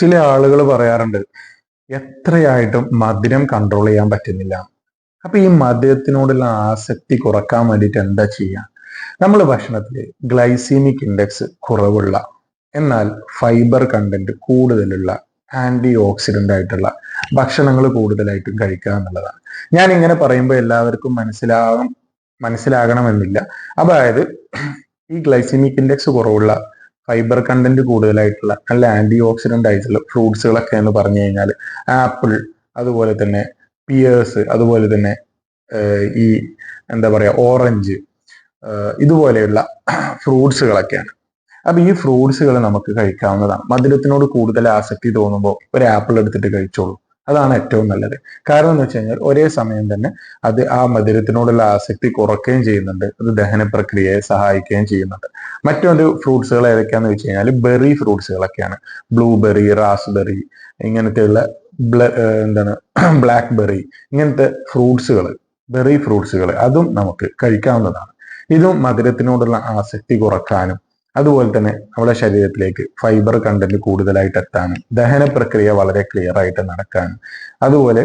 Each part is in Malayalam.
ചില ആളുകൾ പറയാറുണ്ട് എത്രയായിട്ടും മധുരം കൺട്രോൾ ചെയ്യാൻ പറ്റുന്നില്ല. അപ്പൊ ഈ മധുരത്തിനോടുള്ള ആസക്തി കുറയ്ക്കാൻ വേണ്ടിയിട്ട് എന്താ ചെയ്യുക നമ്മൾ ഭക്ഷണത്തിൽ ഗ്ലൈസീമിക് ഇൻഡെക്സ് കുറവുള്ള എന്നാൽ ഫൈബർ കണ്ടന്റ് കൂടുതലുള്ള ആന്റി ഓക്സിഡന്റ് ആയിട്ടുള്ള ഭക്ഷണങ്ങൾ കൂടുതലായിട്ടും കഴിക്കുക എന്നുള്ളതാണ്. ഞാൻ ഇങ്ങനെ പറയുമ്പോൾ എല്ലാവർക്കും മനസ്സിലാകും മനസ്സിലാകണമെന്നില്ല. അതായത് ഈ ഗ്ലൈസീമിക് ഇൻഡെക്സ് കുറവുള്ള ഫൈബർ കണ്ടന്റ് കൂടുതലായിട്ടുള്ള നല്ല ആന്റി ഓക്സിഡന്റ് ആയിട്ടുള്ള ഫ്രൂട്ട്സുകളൊക്കെ എന്ന് പറഞ്ഞു കഴിഞ്ഞാൽ ആപ്പിൾ അതുപോലെ തന്നെ പിയേഴ്സ് അതുപോലെ തന്നെ ഈ എന്താ പറയാ ഓറഞ്ച് ഇതുപോലെയുള്ള ഫ്രൂട്ട്സുകളൊക്കെയാണ് അപ്പൊ ഈ ഫ്രൂട്ട്സുകൾ നമുക്ക് കഴിക്കാവുന്നതാണ്. മധുരത്തിനോട് കൂടുതൽ ആസക്തി തോന്നുമ്പോൾ ഒരു ആപ്പിൾ എടുത്തിട്ട് കഴിച്ചോളൂ. അതാണ് ഏറ്റവും നല്ലത്. കാരണം എന്ന് വെച്ച് കഴിഞ്ഞാൽ ഒരേ സമയം തന്നെ അത് ആ മധുരത്തിനോടുള്ള ആസക്തി കുറയ്ക്കുകയും ചെയ്യുന്നുണ്ട്. അത് ദഹന പ്രക്രിയയെ സഹായിക്കുകയും ചെയ്യുന്നുണ്ട്. മറ്റൊരു ഫ്രൂട്ട്സുകൾ ഏതൊക്കെയാന്ന് വെച്ച് കഴിഞ്ഞാൽ ബെറി ഫ്രൂട്ട്സുകളൊക്കെയാണ്. ബ്ലൂബെറി റാസ്ബെറി ഇങ്ങനത്തെയുള്ള എന്താണ് ബ്ലാക്ക് ബെറി ഇങ്ങനത്തെ ഫ്രൂട്ട്സുകൾ ബെറി ഫ്രൂട്ട്സുകൾ അതും നമുക്ക് കഴിക്കാവുന്നതാണ്. ഇതും മധുരത്തിനോടുള്ള ആസക്തി കുറക്കാനും അതുപോലെ തന്നെ നമ്മുടെ ശരീരത്തിലേക്ക് ഫൈബർ കണ്ടന്റ് കൂടുതലായിട്ട് എത്താനും ദഹന പ്രക്രിയ വളരെ ക്ലിയർ ആയിട്ട് നടക്കാനും. അതുപോലെ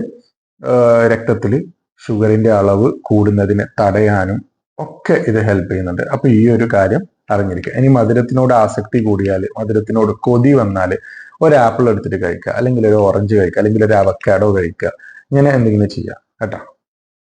രക്തത്തിൽ ഷുഗറിന്റെ അളവ് കൂടുന്നതിനെ തടയാനും ഒക്കെ ഇത് ഹെൽപ്പ് ചെയ്യുന്നുണ്ട്. അപ്പൊ ഈ ഒരു കാര്യം അറിഞ്ഞിരിക്കുക. ഇനി മധുരത്തിനോട് ആസക്തി കൂടിയാൽ മധുരത്തിനോട് കൊതി വന്നാൽ ഒരു ആപ്പിൾ എടുത്തിട്ട് കഴിക്കുക. അല്ലെങ്കിൽ ഒരു ഓറഞ്ച് കഴിക്കുക. അല്ലെങ്കിൽ ഒരു അവക്കാഡോ കഴിക്കുക. ഇങ്ങനെ എന്തെങ്കിലും ചെയ്യുക കേട്ടോ.